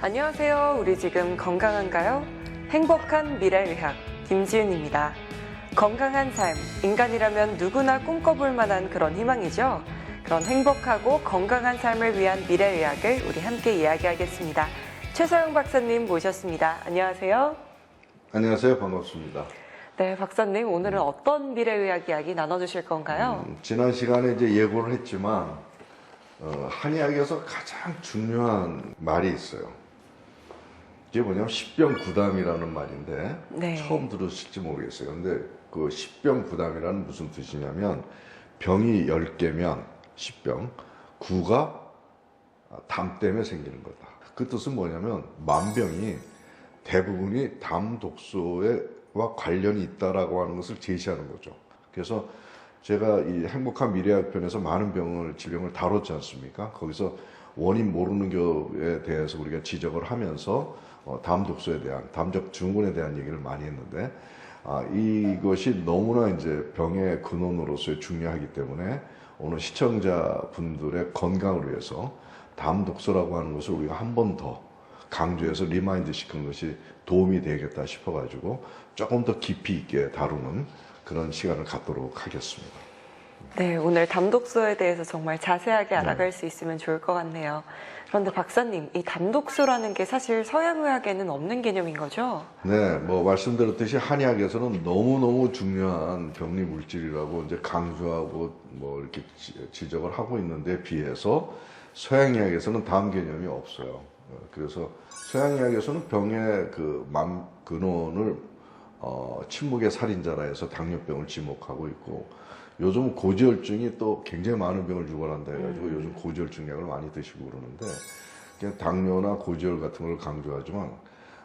안녕하세요. 우리 지금 건강한가요? 행복한 미래의학 김지윤입니다. 건강한 삶, 인간이라면 누구나 꿈꿔볼 만한 그런 희망이죠. 그런 행복하고 건강한 삶을 위한 미래의학을 우리 함께 이야기하겠습니다. 최서영 박사님 모셨습니다. 안녕하세요. 안녕하세요. 반갑습니다. 네, 박사님 오늘은 어떤 미래의학 이야기 나눠주실 건가요? 음, 지난 시간에 이제 예고를 했지만 어, 한의학에서 가장 중요한 말이 있어요. 이게 뭐냐면 십병구담이라는 말인데 네. 처음 들으실지 모르겠어요. 근데 그 십병구담이라는 무슨 뜻이냐면 병이 10개면 십병, 구가 담 때문에 생기는 거다. 그 뜻은 뭐냐면 만병이 대부분이 담 독소와 관련이 있다라고 하는 것을 제시하는 거죠. 그래서 제가 이 행복한 미래학 편에서 많은 병을 질병을 다뤘지 않습니까? 거기서 원인 모르는 교에 대해서 우리가 지적을 하면서 어, 담 독소에 대한 담적 증후군에 대한 얘기를 많이 했는데 아, 이것이 너무나 이제 병의 근원으로서의 중요하기 때문에 오늘 시청자 분들의 건강을 위해서 담 독소라고 하는 것을 우리가 한 번 더 강조해서 리마인드 시킨 것이 도움이 되겠다 싶어가지고 조금 더 깊이 있게 다루는 그런 시간을 갖도록 하겠습니다. 네, 오늘 담독소에 대해서 정말 자세하게 알아갈 수 있으면 좋을 것 같네요. 그런데 박사님, 이 담독소라는 게 사실 서양의학에는 없는 개념인 거죠? 네, 뭐 말씀드렸듯이 한의학에서는 너무너무 중요한 병리 물질이라고 이제 강조하고 뭐 이렇게 지- 지적을 하고 있는데 비해서 서양의학에서는 다음 개념이 없어요. 어, 그래서 서양의학에서는 병의 그 만, 근원을 어, 침묵의 살인자라 해서 당뇨병을 지목하고 있고 요즘 고지혈증이 또 굉장히 많은 병을 유발한다 해가지고 요즘 고지혈증 약을 많이 드시고 그러는데 그냥 당뇨나 고지혈 같은 걸 강조하지만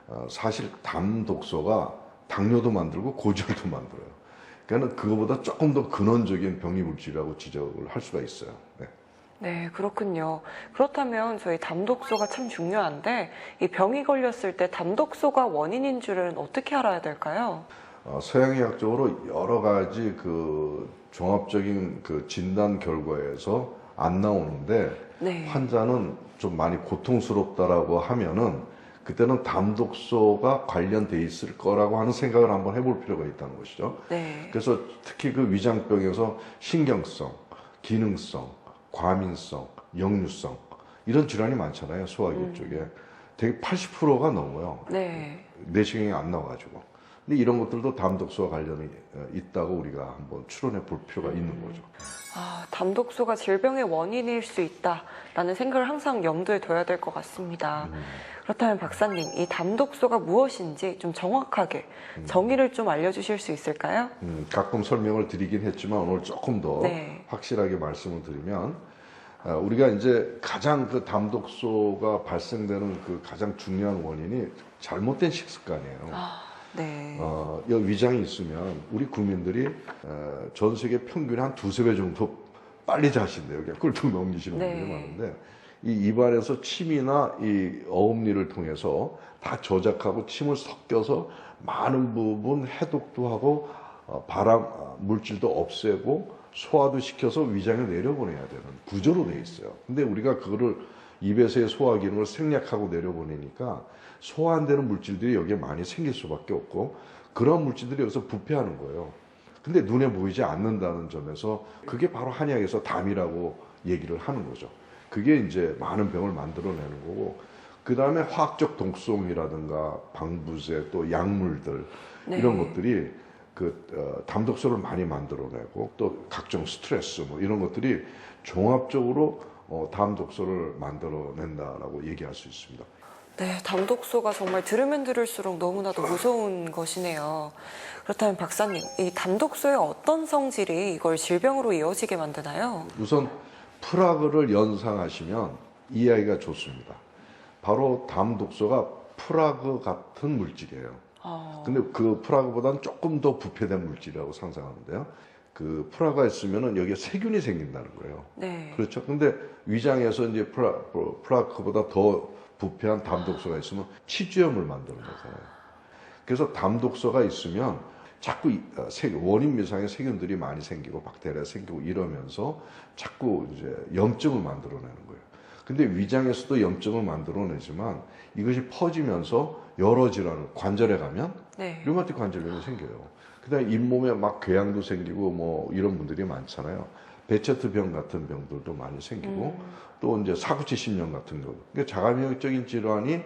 어, 사실 담 독소가 당뇨도 만들고 고지혈도 만들어요. 그러니까 그거보다 조금 더 근원적인 병리 물질이라고 지적을 할 수가 있어요. 네. 네, 그렇군요. 그렇다면 저희 담독소가 참 중요한데 이 병이 걸렸을 때 담독소가 원인인 줄은 어떻게 알아야 될까요? 어, 서양의학적으로 여러 가지 그 종합적인 그 진단 결과에서 안 나오는데 네. 환자는 좀 많이 고통스럽다라고 하면은 그때는 담독소가 관련돼 있을 거라고 하는 생각을 한번 해볼 필요가 있다는 것이죠. 네. 그래서 특히 그 위장병에서 신경성, 기능성, 과민성, 역류성 이런 질환이 많잖아요. 소화기 쪽에 되게 80%가 넘어요. 네. 내시경이 안 나와가지고. 근데 이런 것들도 담독소와 관련이 어, 있다고 우리가 한번 추론해 볼 필요가 있는 거죠. 아, 담독소가 질병의 원인일 수 있다라는 생각을 항상 염두에 둬야 될 것 같습니다. 그렇다면 박사님, 이 담독소가 무엇인지 좀 정확하게 정의를 좀 알려주실 수 있을까요? 음, 가끔 설명을 드리긴 했지만 오늘 조금 더 네. 확실하게 말씀을 드리면 아, 우리가 이제 가장 그 담독소가 발생되는 그 가장 중요한 원인이 잘못된 식습관이에요. 아, 네. 어, 이 위장이 있으면 우리 국민들이 어, 전 세계 평균 한 두세 배 정도 빨리 자신대요. 그냥 꿀떡 넘기시는 네. 분들이 많은데 이 입안에서 침이나 이 어음니를 통해서 다 저작하고 침을 섞여서 많은 부분 해독도 하고 어, 발암 어, 물질도 없애고 소화도 시켜서 위장에 내려보내야 되는 구조로 돼 있어요. 근데 우리가 그거를 입에서의 소화 기능을 생략하고 내려보내니까 소화 안 되는 물질들이 여기에 많이 생길 수밖에 없고 그런 물질들이 여기서 부패하는 거예요. 근데 눈에 보이지 않는다는 점에서 그게 바로 한의학에서 담이라고 얘기를 하는 거죠. 그게 이제 많은 병을 만들어내는 거고 그 다음에 화학적 독성이라든가 방부제 또 약물들 네. 이런 것들이 그 어, 담독소를 많이 만들어내고 또 각종 스트레스 뭐 이런 것들이 종합적으로 어, 담 독소를 만들어낸다라고 얘기할 수 있습니다. 네, 담독소가 정말 들으면 들을수록 너무나도 무서운 것이네요. 그렇다면 박사님, 이 담독소의 어떤 성질이 이걸 질병으로 이어지게 만드나요? 우선 프라그를 연상하시면 이해하기가 좋습니다. 바로 담독소가 프라그 같은 물질이에요. 아, 근데 그 프라그보다는 조금 더 부패된 물질이라고 상상하는데요. 그 프라가 있으면은 여기에 세균이 생긴다는 거예요. 네. 그렇죠. 근데 위장에서 이제 프라, 프라크보다 더 부패한 담독소가 있으면 치주염을 만들어내잖아요. 그래서 담독소가 있으면 자꾸 이- 어, 세- 원인 미상의 세균들이 많이 생기고 박테리아 생기고 이러면서 자꾸 이제 염증을 만들어내는 거예요. 근데 위장에서도 염증을 만들어내지만 이것이 퍼지면서 여러 질환을 관절에 가면 네. 류마틱 관절염이 생겨요. 그다음에 잇몸에 막 궤양도 생기고 뭐 이런 분들이 많잖아요. 베체트병 같은 병들도 많이 생기고 음. 또 이제 사구치 신염 같은 거. 그러니까 자가면역적인 질환이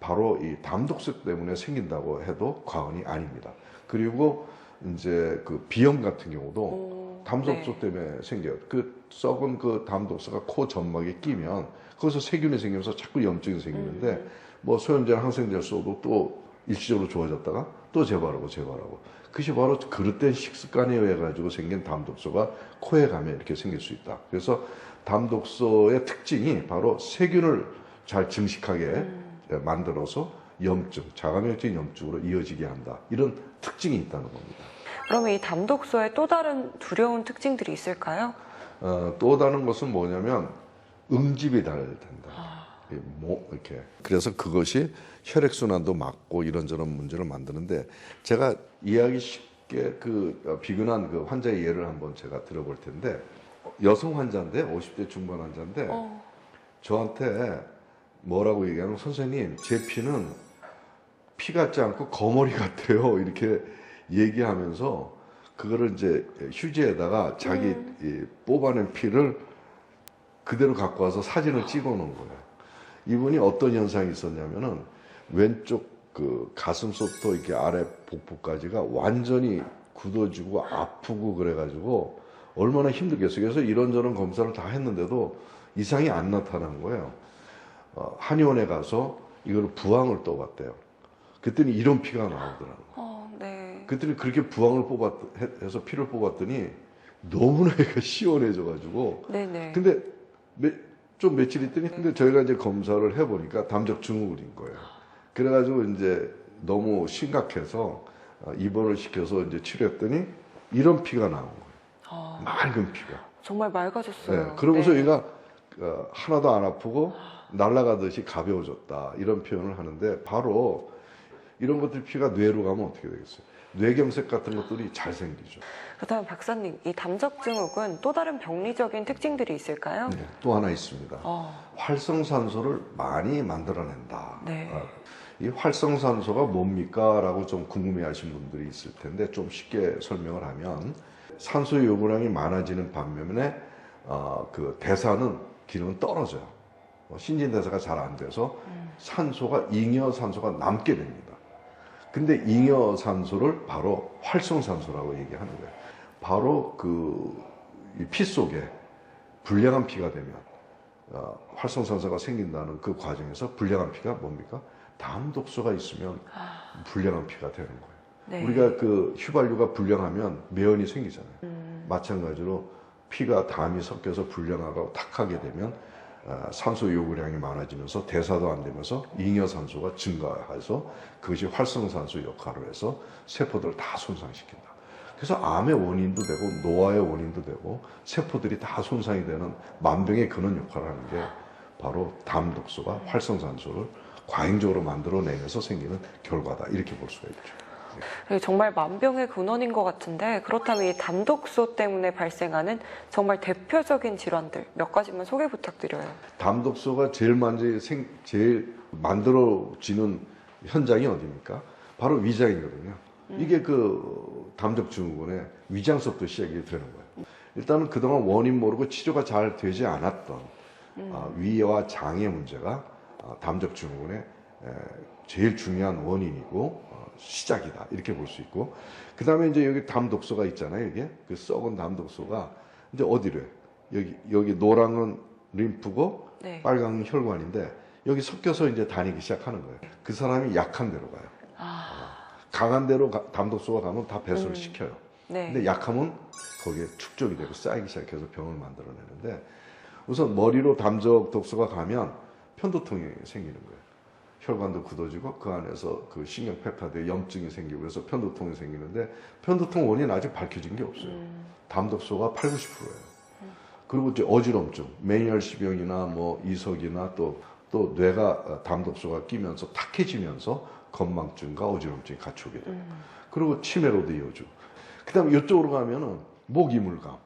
바로 이 담독소 때문에 생긴다고 해도 과언이 아닙니다. 그리고 이제 그 비염 같은 경우도 오, 담독소 네. 때문에 생겨요. 그 썩은 그 담 독소가 코 점막에 끼면 거기서 세균이 생기면서 자꾸 염증이 생기는데 음. 뭐 소염제나 항생제를 써도 또 일시적으로 좋아졌다가 또 재발하고 재발하고 그것이 바로 그릇된 식습관에 의해 가지고 생긴 담 독소가 코에 가면 이렇게 생길 수 있다. 그래서 담 독소의 특징이 바로 세균을 잘 증식하게 음. 만들어서 염증, 자가면역적인 염증으로 이어지게 한다. 이런 특징이 있다는 겁니다. 그러면 이 담독소에 또 다른 두려운 특징들이 있을까요? 어, 또 다른 것은 뭐냐면 응집이 잘 된다. 아. 이렇게. 그래서 그것이 혈액 순환도 막고 이런저런 문제를 만드는데 제가 이해하기 쉽게 그 어, 비근한 그 환자의 예를 한번 제가 들어볼 텐데 여성 환자인데 50대 중반 환자인데 어, 저한테 뭐라고 얘기하면 선생님 제 피는 피 같지 않고 거머리 같아요 이렇게 얘기하면서 그거를 이제 휴지에다가 자기 음. 이 뽑아낸 피를 그대로 갖고 와서 사진을 찍어 놓은 거예요. 이분이 어떤 현상이 있었냐면은 왼쪽 그 가슴부터 이렇게 아래 복부까지가 완전히 굳어지고 아프고 그래가지고 얼마나 힘들겠어요. 그래서 이런저런 검사를 다 했는데도 이상이 안 나타난 거예요. 어, 한의원에 가서 이걸 부항을 떠봤대요. 그랬더니 이런 피가 나오더라고요. 네. 그랬더니 그렇게 부항을 뽑았, 해- 해서 피를 뽑았더니 너무나 얘가 시원해져가지고 네네. 근데 매- 좀 며칠 있더니 근데 저희가 이제 검사를 해보니까 담적 증후군인 거예요. 그래가지고 이제 너무 심각해서 어, 입원을 시켜서 이제 치료했더니 이런 피가 나온 거예요. 아, 맑은 피가. 정말 맑아졌어요. 네, 그러면서 네. 얘가 어, 하나도 안 아프고 날아가듯이 가벼워졌다 이런 표현을 하는데 바로 이런 것들 피가 뇌로 가면 어떻게 되겠어요? 뇌경색 같은 것들이 잘 생기죠. 그렇다면 박사님, 이 담적 증후군 또 다른 병리적인 특징들이 있을까요? 네, 또 하나 있습니다. 어, 활성산소를 많이 만들어낸다. 네. 어, 이 활성산소가 뭡니까? 라고 좀 궁금해 하신 분들이 있을 텐데 좀 쉽게 설명을 하면 산소 요구량이 많아지는 반면에 어, 그 대사는 기능은 떨어져요. 어, 신진대사가 잘 안 돼서 음. 산소가 잉여 산소가 남게 됩니다. 근데 잉여산소를 바로 활성산소라고 얘기하는 거예요. 바로 그 피 속에 불량한 피가 되면 어, 활성산소가 생긴다는 그 과정에서 불량한 피가 뭡니까? 담독소가 있으면 불량한 피가 되는 거예요. 네. 우리가 그 휘발유가 불량하면 매연이 생기잖아요. 음, 마찬가지로 피가 담이 섞여서 불량하고 탁하게 되면 아, 산소 요구량이 많아지면서 대사도 안 되면서 잉여산소가 증가해서 그것이 활성산소 역할을 해서 세포들을 다 손상시킨다. 그래서 암의 원인도 되고 노화의 원인도 되고 세포들이 다 손상이 되는 만병의 근원 역할을 하는 게 바로 담 독소가 활성산소를 과잉적으로 만들어내면서 생기는 결과다 이렇게 볼 수가 있죠. 네, 정말 만병의 근원인 것 같은데 그렇다면 이 담독소 때문에 발생하는 정말 대표적인 질환들 몇 가지만 소개 부탁드려요. 담독소가 제일 먼저 생, 제일 만들어지는 현장이 어디입니까? 바로 위장이거든요. 이게 그 담적 증후군의 위장서부터 시작이 되는 거예요. 일단은 그동안 원인 모르고 치료가 잘 되지 않았던 아, 위와 장의 문제가 아, 담적 증후군의 에, 제일 중요한 원인이고 어, 시작이다 이렇게 볼 수 있고 그 다음에 이제 여기 담 독소가 있잖아요. 이게 그 썩은 담 독소가 이제 어디로 해? 여기 여기 노랑은 림프고 네. 빨간 혈관인데 여기 섞여서 이제 다니기 시작하는 거예요. 그 사람이 약한 데로 가요. 아, 강한 데로 가- 담 독소가 가면 다 배설을 음. 시켜요. 네. 근데 약하면 거기에 축적이 되고 쌓이기 시작해서 병을 만들어내는데 우선 머리로 담적 독소가 가면 편도통이 생기는 거예요. 혈관도 굳어지고 그 안에서 그 신경 펩타드에 염증이 생기고 그래서 편도통이 생기는데 편도통 원인 은 아직 밝혀진 게 없어요. 음, 담독소가 8, 90%예요. 그리고 이제 어지럼증, 매니얼시병이나 뭐 이석이나 또, 또 뇌가 어, 담독소가 끼면서 탁해지면서 건망증과 어지럼증이 같이 오게 돼요. 음, 그리고 치매로도 이어지고. 그 다음에 이쪽으로 가면은 목 이물감.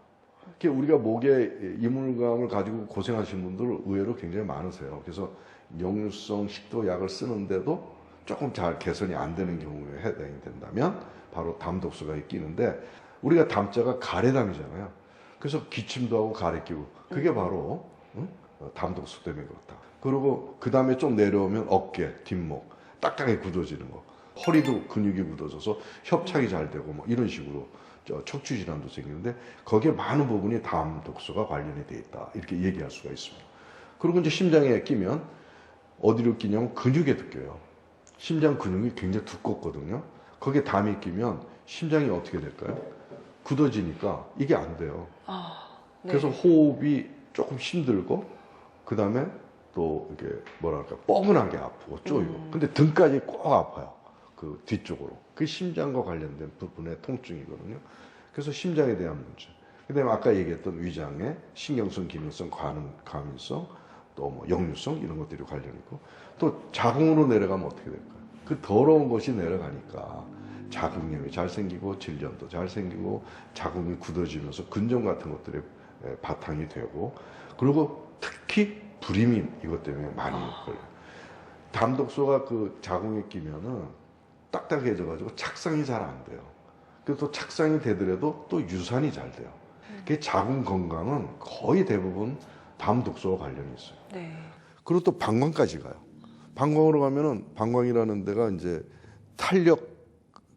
이렇게 우리가 목에 이물감을 가지고 고생하시는 분들 의외로 굉장히 많으세요. 그래서 역류성 식도 약을 쓰는데도 조금 잘 개선이 안 되는 경우에 해당이 된다면 바로 담 독소가 끼는데 우리가 담자가 가래담이잖아요. 그래서 기침도 하고 가래 끼고 그게 바로 응? 어, 담독소 때문에 그렇다. 그리고 그 다음에 좀 내려오면 어깨, 뒷목 딱딱하게 굳어지는 거. 허리도 근육이 굳어져서 협착이 잘 되고 뭐 이런 식으로 저 척추 질환도 생기는데 거기에 많은 부분이 담 독소가 관련이 돼 있다 이렇게 얘기할 수가 있습니다. 그리고 이제 심장에 끼면 어디로 끼냐면 근육에 끼어요. 심장 근육이 굉장히 두껍거든요. 거기에 담이 끼면 심장이 어떻게 될까요? 굳어지니까 이게 안 돼요. 아, 네. 그래서 호흡이 조금 힘들고 그 다음에 또 이게 뭐랄까 뻐근하게 아프고 쪼이고 음. 근데 등까지 꼭 아파요 그 뒤쪽으로. 그 심장과 관련된 부분의 통증이거든요. 그래서 심장에 대한 문제. 그 다음에 아까 얘기했던 위장의 신경성 기능성 과능 감인성 또 뭐 역류성 이런 것들이 관련 있고 또 자궁으로 내려가면 어떻게 될까요? 그 더러운 것이 내려가니까 자궁염이 잘 생기고 질염도 잘 생기고 자궁이 굳어지면서 근점 같은 것들이 에, 바탕이 되고 그리고 특히 불임인 이것 때문에 많이 걸려요. 담독소가 그 자궁에 끼면은 딱딱해져가지고 착상이 잘 안 돼요. 그래서 또 착상이 되더라도 또 유산이 잘 돼요. 그 자궁 건강은 거의 대부분 담 독소와 관련이 있어요. 네. 그리고 또 방광까지 가요. 방광으로 가면은 방광이라는 데가 이제 탄력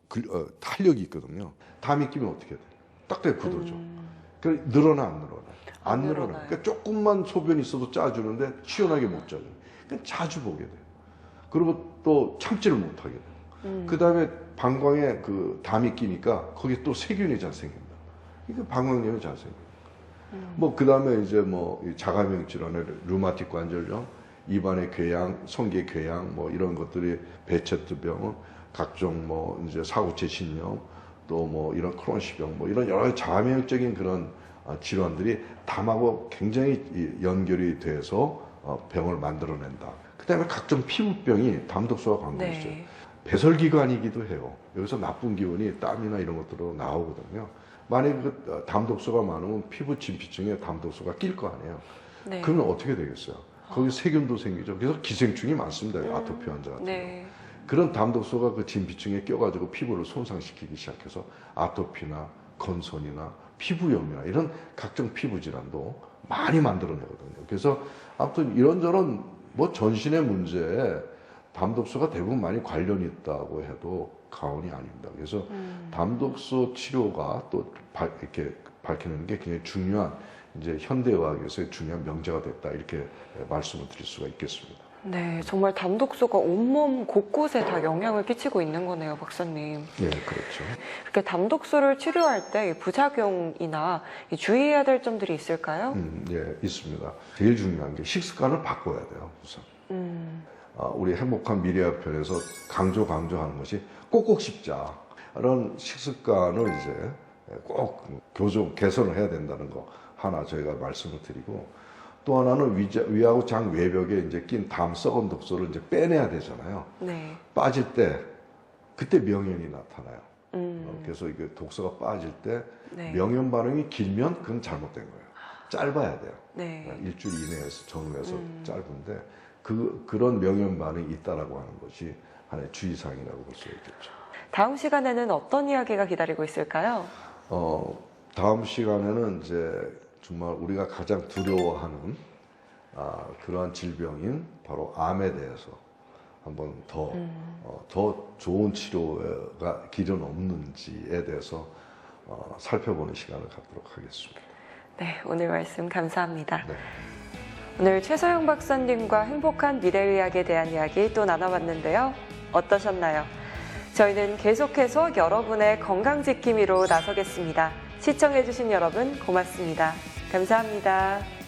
글- 어, 탄력이 있거든요. 담이 끼면 어떻게 돼? 딱딱히 굳어져. 음, 그 늘어나 안 늘어나? 안, 안 늘어나. 늘어나요. 그러니까 조금만 소변이 있어도 짜주는데 시원하게 못 짜줘. 그러니까 자주 보게 돼. 그리고 또 참지를 못 하게 돼. 음. 그 다음에 방광에 그 담이 끼니까 거기에 또 세균이 잘 생긴다. 이게 방광염이 잘 생겨. 음. 뭐그 다음에 이제 뭐이 자가면 질환의 류마틱 관절염, 입안의 궤양, 성기 궤양 뭐 이런 것들이 베체트병, 각종 뭐 이제 사구체 신염, 또 뭐 이런 크론시병 뭐 이런 여러 가지 자가면역적인 그런 아, 질환들이 담하고 굉장히 이 연결이 돼서 어, 병을 만들어낸다. 그 다음에 각종 피부병이 담독소와 관계가 있어요. 네. 배설기관이기도 해요. 여기서 나쁜 기운이 땀이나 이런 것들로 나오거든요. 만약에 그 어, 담독소가 많으면 피부 진피층에 담독소가 낄 거 아니에요. 네. 그러면 어떻게 되겠어요? 거기 세균도 생기죠. 그래서 기생충이 많습니다. 아토피 환자 같은. 네. 그런 담독소가 그 진피층에 껴가지고 피부를 손상시키기 시작해서 아토피나 건선이나 피부염이나 이런 각종 피부 질환도 많이 만들어내거든요. 그래서 아무튼 이런저런 뭐 전신의 문제에 담독소가 대부분 많이 관련이 있다고 해도 가언이 아닙니다. 그래서 음. 담독소 치료가 또 발- 이렇게 밝히는 게 굉장히 중요한 이제 현대의학에서의 중요한 명제가 됐다 이렇게 말씀을 드릴 수가 있겠습니다. 네, 정말 담독소가 온몸 곳곳에 다 영향을 끼치고 있는 거네요, 박사님. 예, 그렇죠. 이렇게 담독소를 치료할 때이 부작용이나 이 주의해야 될 점들이 있을까요? 음, 예, 있습니다. 제일 중요한 게 식습관을 바꿔야 돼요, 우선. 음, 아, 우리 행복한 미래화 편에서 강조 강조하는 것이 꼭꼭 씹자. 이런 식습관을 이제 꼭 교정, 개선을 해야 된다는 거 하나 저희가 말씀을 드리고 또 하나는 위자, 위하고 장 외벽에 이제 낀 담 썩은 독소를 이제 빼내야 되잖아요. 네. 빠질 때 그때 명현이 나타나요. 어, 음, 그래서 이게 독소가 빠질 때 네. 명현 반응이 길면 그건 잘못된 거예요. 짧아야 돼요. 네. 일주일 이내에서 전후에서 음. 짧은데 그 그런 명현 반응이 있다라고 하는 것이 하나의 주의사항이라고 볼 수 있겠죠. 다음 시간에는 어떤 이야기가 기다리고 있을까요? 어 다음 시간에는 이제 정말 우리가 가장 두려워하는 아, 그러한 질병인 바로 암에 대해서 한번 더, 음. 어, 더 좋은 치료가 길은 없는지에 대해서 어, 살펴보는 시간을 갖도록 하겠습니다. 네, 오늘 말씀 감사합니다. 네. 오늘 최서영 박사님과 행복한 미래의학에 대한 이야기 또 나눠봤는데요. 어떠셨나요? 저희는 계속해서 여러분의 건강 지킴이로 나서겠습니다. 시청해주신 여러분 고맙습니다. 감사합니다.